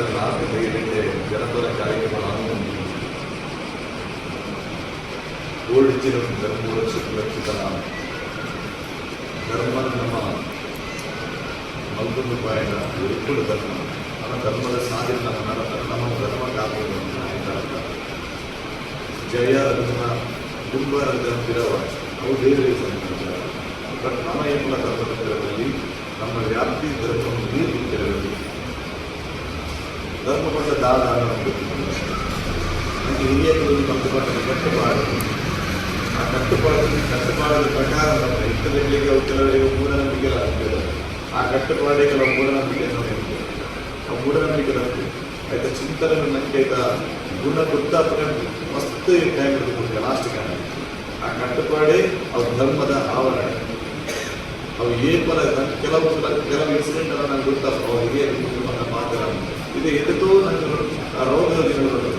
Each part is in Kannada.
திட்டங்கள் நான்கு கையிலிருந்து ஜனபத காரியங்கள் ஆரம்பிக்கும் ஓடிச்சிலும் தர்ம சுற்றுலா ಧರ್ಮದ ನಮ್ಮ ಧರ್ಮ. ಧರ್ಮದ ಸಾಧನೆ ನಮ್ಮ ನಮ್ಮ ಧರ್ಮ ಕಾಪಾಡುವಂತ ಜಯ ಅದನ್ನ ದುಂಬರ ಅಂತಿರವ ಅವು ಬೇರೆ ನಮ್ಮ ಧರ್ಮದಲ್ಲಿ ನಮ್ಮ ವ್ಯಾಪ್ತಿ ಧರ್ಮವನ್ನು ಧರ್ಮ ಕೊಟ್ಟ ದಾನ ನಮಗೆ ನನಗೆ ಹಿರಿಯರಲ್ಲಿ ಬಂಧುಪಟ್ಟ ಕಟ್ಟುಪಾಡು ಆ ಕಟ್ಟುಪಾಡು ಕಟ್ಟುಪಾಡದ ಪ್ರಕಾರ ನಮ್ಮ ಅವು ಕೆಲವರಿಗೆ ಮೂಢನಂಬಿಕೆ ಆಗ್ತದೆ ಆ ಕಟ್ಟುಪಾಡೇ ಕೆಲವು ಮೂಢನಂಬಿಕೆ ನೋಡಿ ಆ ಮೂಢನಂಬಿಕೆ ನಮಗೆ ಆಯ್ತಾ ಚಿಂತನೆ ನನಗೆ ಗುಣ ಗೊತ್ತಾಪನೆ ಮಸ್ತ್ ಟೈಮ್ ಇರ್ತದೆ ಲಾಸ್ಟ್ ಕಾರಣ ಆ ಕಟ್ಟುಪಾಡೇ ಅವ್ರ ಧರ್ಮದ ಆವರಣ ಅವು ಏನ್ ಬರ ಕೆಲವು ಕೆಲವು ಇನ್ಸಿಡೆಂಟ್ ಎಲ್ಲ ನಂಗೆ ಗೊತ್ತಪ್ಪ ಅವ್ರಿಗೆ ಇದು. ಎದುತೋ ನನಗೆ ದಿನಗಳು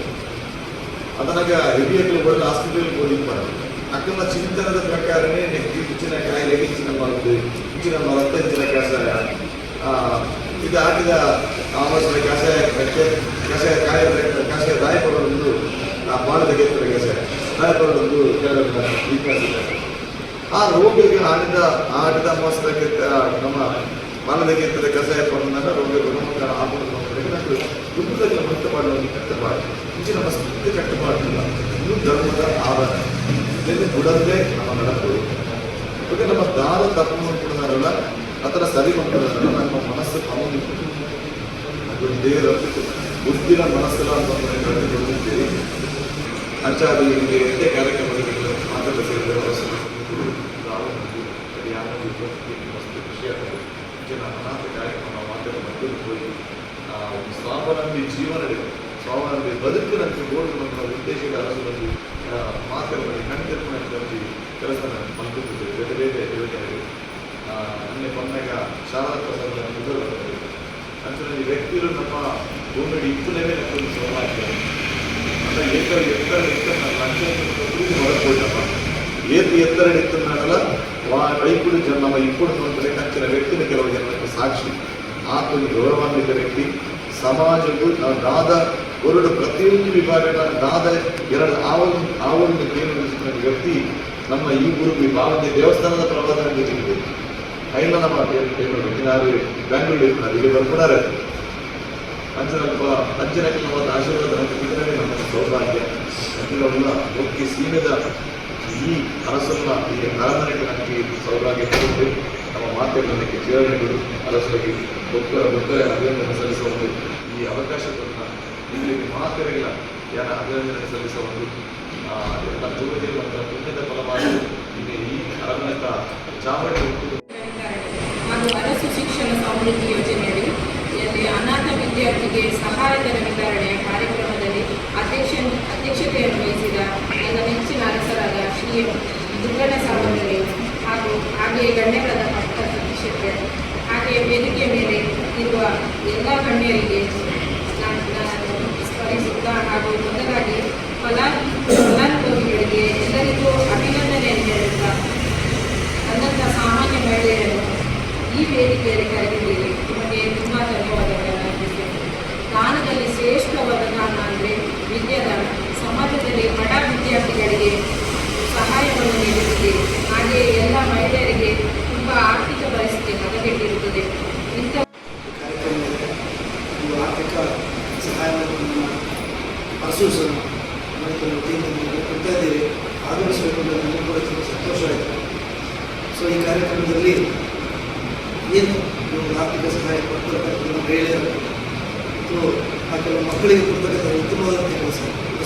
ಅದನ್ನಾಗ ಆಸ್ಪತ್ರೆಗೆ ಒಳ್ಳೆ ಆಸ್ಪತ್ರೆಯಲ್ಲಿ ಹೋಗಿರ್ತಾರೆ ಅಕ್ಕನ ಚಿಂತನದ ಪ್ರಕಾರನೇ ನೆಕ್ಸ್ಟ್ ಹೆಚ್ಚಿನ ಕಾಯಿಲೆಗೆ ಹೆಚ್ಚಿನ ಮದ್ದು ಹೆಚ್ಚಿನ ರಕ್ತ ಹೆಚ್ಚಿನ ಕಷಾಯ. ಇದು ಹಾಕಿದ ಆವಶ್ಯಕ ಕಷಾಯ ಕಷಾಯ ಕಾಯ ಕಷಾಯ ನಾ ಆ ಬಾಣದ ಗೆತ್ತದ ಕಷಾಯ. ಕೆಲವರ ವೀಕ್ನೆಸ್ ಇದೆ ಆ ರೋಗಿಗೆ ಆಡಿದ ಆಡಿದ ಅಮಾವಾಸ್ಯಕ್ಕೆ ನಮ್ಮ ಬಾಲದಕ್ಕೆ ಇರ್ತದೆ ಕಷಾಯ ಪಡೆದಾಗ ರೋಗ ಗುಣಮುಖ ಆಗುವುದು ನಾವು ದುಃಖದಲ್ಲಿ ಮುಕ್ತ ಮಾಡುವ ಕಟ್ಟಪಾಡು ಹೆಚ್ಚಿನ ಮಸ್ತ್ ಕಟ್ಟಪಾಡಿಲ್ಲ ಇದು ಧರ್ಮದ ಆವರಣ ಇದನ್ನು ಬಿಡದೆ ನಮ್ಮ ನಡಪು ಮತ್ತೆ ನಮ್ಮ ದಾರ ತಪ್ಪು ಮಾಡ್ಕೊಡೋದಾರಲ್ಲ ಅದರ ಸರಿ ಮಾಡ್ಕೊಡೋದಾರಲ್ಲ ನಮ್ಮ ಮನಸ್ಸು ಅವನು ಅದು ದೇವರ ಬುದ್ಧಿನ ಮನಸ್ಸೆಲ್ಲ ಅಂತ ನೋಡಿದ್ದೀರಿ ಅಂಚಾದ ಎಂಟೇ ಕಾರ್ಯಕ್ರಮಗಳಿಗೆ ಮಾತುಕತೆ ಸೇರಿದರೆ ನಾವು ಮಸ್ತ್ ಖುಷಿ ಆಗ್ತದೆ. ಜನ ಅನಾಥ ಕಾರ್ಯಕ್ರಮ ಮಾತಾಡ ಮಕ್ಕಳು ಹೋಗಿ ಆ ಒಂದು ಸ್ವಾವಲಂಬಿ ಜೀವನ ನಡೆಯುತ್ತೆ ಸ್ವಾವಲಂಬಿ ಬದುಕಿನಂತೆ ಓಡುವ ನಮ್ಮ ಉದ್ದೇಶಗಳ ಅರಸಲ್ಲಿ ಮಾತಾಡಬಲ್ಲಿ ಕಣ್ತಿರ್ಪಣಿ ಕೆಲಸ ಮಲ್ಕೊಂಡಿದ್ದೇವೆ ಬೇರೆ ಬೇರೆ ಯೋಜನೆಗಳು ಮೊನ್ನೆ ಬಂದಾಗ ಶಾಲಾ ಪ್ರಸಾದ ಮೊದಲು ಅಂಚನಲ್ಲಿ ವ್ಯಕ್ತಿಗಳು ನಮ್ಮ ಭೂಮಿಯಲ್ಲಿ ಇಪ್ಪನೇ ಒಂದು ಸೌಭಾಗ್ಯ ಅಂದ್ರೆ ಏಕ ಎತ್ತರ ಎತ್ತರ ಲಂಚ ಹೊರಕೊಳ್ತಪ್ಪ ಏತು ಎತ್ತರ ಎತ್ತನಾಗಲ್ಲ వా వైపుడు జన్మ ఇప్పుడు నొంతలే కంచిన వ్యక్తిని ಕೆಲವು ಜನಕ್ಕೆ ಸಾಕ್ಷಿ ಆತನು ಗೌರವಾನ್ವಿತ ವ್ಯಕ್ತಿ ಸಮಾಜವು ನಾದ ಹೊರಡು ಪ್ರತಿಯೊಂದು ವಿಭಾಗದ ನಾದ ಎರಡು ಆವರಣ ಆವರಣ ಕೇಂದ್ರಿಸಿದ ವ್ಯಕ್ತಿ ನಮ್ಮ ಈ ಗುರು ಭಾವನೆ ದೇವಸ್ಥಾನದ ಪ್ರಬಂಧನ ಜೊತೆಗಿದೆ ಐನ ನಮ್ಮ ದಿನಾರು ಬ್ಯಾಂಗ್ಳೂರು ಇರ್ತಾರೆ ಇಲ್ಲಿ ಬರ್ಕೊಡಾರೆ ಅಂಚನಲ್ಪ ಅಂಚನಕ್ಕೆ ನಮ್ಮ ಆಶೀರ್ವಾದ ನಮಗೆ ಬಿಟ್ಟರೆ ನಮ್ಮ ಸೌಭಾಗ್ಯ ಅಂಚನಲ್ಲ ಒಕ್ಕಿ ಸೀಮೆದ ಈ ಅರಸನ್ನ ಈ ನರಮನೆಗೆ ನನಗೆ ಸೌರಾಗಿ ಕೊಟ್ಟು ನಮ್ಮ ಮಾತೆಗಳಿಗೆ ಚೇರಣೆಗಳು ಅರಸರಿಗೆ ಭಕ್ತರ ಭಕ್ತರ ಅಭಿನಂದನೆ ಸಲ್ಲಿಸುವ ಒಂದು ಈ ಅವಕಾಶವನ್ನು ಇಲ್ಲಿ ಮಾತೆರೆಗಳ ಯಾರ ಅಭಿನಂದನೆ ಸಲ್ಲಿಸಬಹುದು ಎಲ್ಲ ಪೂರ್ವಜರುವಂತಹ ಪುಣ್ಯದ ಫಲವಾಗಿ ಇಲ್ಲಿ ಈ ಅರಮನೆತ ಚಾವಣಿ ಇಲ್ಲಿ ಅನಾಥ ವಿದ್ಯಾರ್ಥಿಗೆ ಸಹಾಯಧನ ವಿತರಣೆಯ ಕಾರ್ಯಕ್ರಮದಲ್ಲಿ ಅಧ್ಯಕ್ಷ, ಅಧ್ಯಕ್ಷತೆಯನ್ನು ನೆಚ್ಚಿನ ಅರಸರಾದ ಸಾಮಗ್ರಿ ಹಾಗೂ ಹಾಗೆಯೇ ಗಣ್ಯರಾದ ಭಕ್ತ ಸತೀಶಕ್ಕೆ ಹಾಗೆಯೇ ವೇದಿಕೆಯ ಮೇಲೆ ಇರುವ ಎಲ್ಲ ಗಣ್ಯರಿಗೆ ನಾನು ಸ್ಮರಿಸುತ್ತಾ ಹಾಗೂ ಮೊದಲಾಗಿ ಸಹಾಯವನ್ನು ಹಸು ಮಾಡಿಕೊಂಡು ವತಿಯಿಂದ ಕೊಡ್ತಾ ಇದ್ದೀರಿ ಆಗಮಿಸಬೇಕು ಅಂತ ನನಗೂ ಕೂಡ ತುಂಬ ಸಂತೋಷ ಆಯಿತು. ಸೊ ಈ ಕಾರ್ಯಕ್ರಮದಲ್ಲಿ ಏನು ಆರ್ಥಿಕ ಸಹಾಯ ಕೊಡ್ತಕ್ಕಂಥ ಮಹಿಳೆಯರು ಮತ್ತು ಆ ಕೆಲವು ಮಕ್ಕಳಿಗೆ ಕೊಡ್ತಕ್ಕಂಥ ಉತ್ತಮವಾದಂಥ ಕೆಲಸ.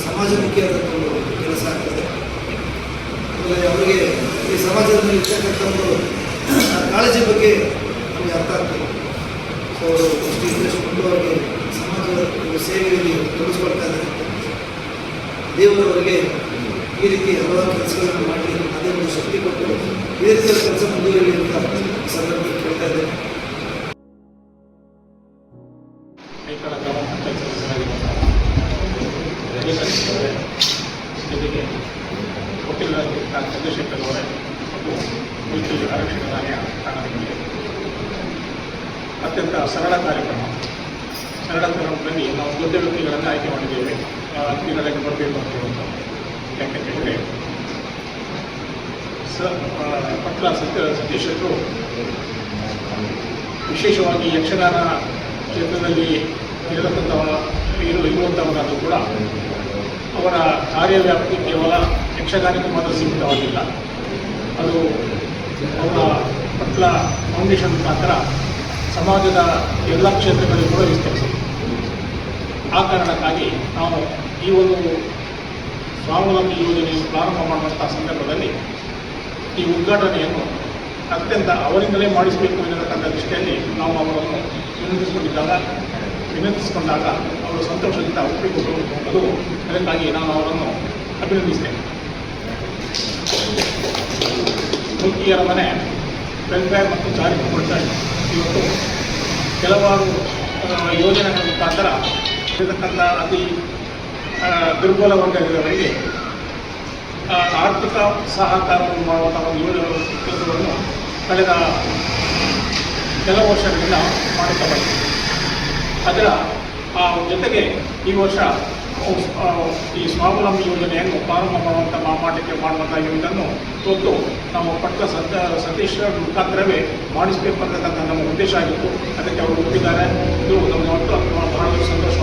ಸಮಾಜಮುಖಿಯಾದಂಥ ಒಂದು ಕೆಲಸ ಆಗ್ತದೆ. ಆಮೇಲೆ ಅವರಿಗೆ ಈ ಸಮಾಜದಲ್ಲಿ ಇರ್ತಕ್ಕಂಥ ಒಂದು ಕಾಳಜಿ ಬಗ್ಗೆ ನಮಗೆ ಅರ್ಥ ಆಗ್ತದೆ. ಸೊ ಅವರು ಇಂಟ್ರೆಸ್ಟ್ ಕೊಟ್ಟು ಅವರಿಗೆ ಸಮಾಜದ ಒಂದು ತೊಡಗಿಸ್ಕೊಳ್ತಾ ಇದ್ದಾರೆ. ದೇವರವರಿಗೆ ಈ ರೀತಿ ಹಲವಾರು ಕೆಲಸಗಳನ್ನು ಮಾಡಿ ಅದೇ ಒಂದು ಶಕ್ತಿ ಕೊಟ್ಟು ಈ ರೀತಿಯ ಕೆಲಸ ಮುಂದುವರಿ ಅಂತ ಸಂದರ್ಭದಲ್ಲಿ ಕೇಳ್ತಾ ಇದ್ದೇನೆ ಅತ್ಯಂತ ಸರಳ ಕಾರ್ಯಕ್ರಮ. ಸರಳ ಬನ್ನಿ ನಾವು ದೊಡ್ಡ ವ್ಯಕ್ತಿಗಳನ್ನು ಆಯ್ಕೆ ಮಾಡಿದ್ದೇವೆ ದಿನದಲ್ಲಿ ಬರಬೇಕು ಅಂತ ಯಾಕೆ ಕೇಳಿದರೆ ಸ ಪಟ್ಲ ಸತ್ಯ ಸತೀಶರು ವಿಶೇಷವಾಗಿ ಯಕ್ಷಗಾನ ಕ್ಷೇತ್ರದಲ್ಲಿ ಇರತಕ್ಕಂತಹ ಏನು ಇರುವಂಥವರಾದರೂ ಕೂಡ ಅವರ ಕಾರ್ಯವ್ಯಾಪ್ತಿ ಕೇವಲ ಯಕ್ಷಗಾನಕ್ಕೆ ಮಾತ್ರ ಸೀಮಿತವಾಗಿಲ್ಲ. ಅದು ಅವರ ಪಟ್ಲ ಫೌಂಡೇಶನ್ ಮುಖಾಂತರ ಸಮಾಜದ ಎಲ್ಲ ಕ್ಷೇತ್ರಗಳಿಗೂ ಕೂಡ ವಿಸ್ತರಿಸಿದೆ. ಆ ಕಾರಣಕ್ಕಾಗಿ ನಾವು ಈ ಒಂದು ಸ್ವಾವಲಂಬಿ ಯೋಜನೆಯನ್ನು ಪ್ರಾರಂಭ ಮಾಡುವಂಥ ಸಂದರ್ಭದಲ್ಲಿ ಈ ಉದ್ಘಾಟನೆಯನ್ನು ಅತ್ಯಂತ ಅವರಿಂದಲೇ ಮಾಡಿಸಬೇಕು ಎನ್ನತಕ್ಕಂಥ ದೃಷ್ಟಿಯಲ್ಲಿ ನಾವು ಅವರನ್ನು ವಿನಂತಿಸಿಕೊಂಡಿದ್ದಾಗ, ವಿನಂತಿಸಿಕೊಂಡಾಗ ಅವರು ಸಂತೋಷದಿಂದ ಒಪ್ಪಿಕೊಂಡು ಅದು ಅದಕ್ಕಾಗಿ ನಾನು ಅವರನ್ನು ಅಭಿನಂದಿಸ್ತೇನೆ. ಮುಲ್ಕಿಯರ ಮನೆ ವೆಲ್ಫೇರ್ ಮತ್ತು ಚಾರಿಟಬಲ್ ಟ್ರಸ್ಟ್ ಇವತ್ತು ಕೆಲವಾರು ಯೋಜನೆಗಳ ಮುಖಾಂತರ ಇರತಕ್ಕಂಥ ಅತಿ ದುರ್ಬಲ ವರ್ಗದವರಿಗೆ ಆ, ಆರ್ಥಿಕ ಸಹಕಾರವನ್ನು ಮಾಡುವಂಥ ಒಂದು ಕೆಲಸವನ್ನು ಕಳೆದ ಕೆಲವು ವರ್ಷಗಳಿಂದ ಮಾಡುತ್ತಾ ಬಂದಿದೆ. ಅದರ ಜೊತೆಗೆ ಈ ವರ್ಷ ಈ ಸ್ವಾವಲಂಬಿ ಯೋಜನೆಯನ್ನು ಪ್ರಾರಂಭ ಮಾಡುವಂಥ ಮಾಮಾಟಕ್ಕೆ ಮಾಡುವಂಥ ಇದನ್ನು ಇವತ್ತು ನಮ್ಮ ಪಟ್ಟ ಸತ ಸತೀಶ್ ಮುಖಾಂತರವೇ ಮಾಡಿಸಬೇಕು ಅಂತಕ್ಕಂಥ ನಮ್ಮ ಉದ್ದೇಶ ಆಗಿತ್ತು. ಅದಕ್ಕೆ ಅವರು ಒಪ್ಪಿದ್ದಾರೆ. 给我的瞄准，然后他就伸个手。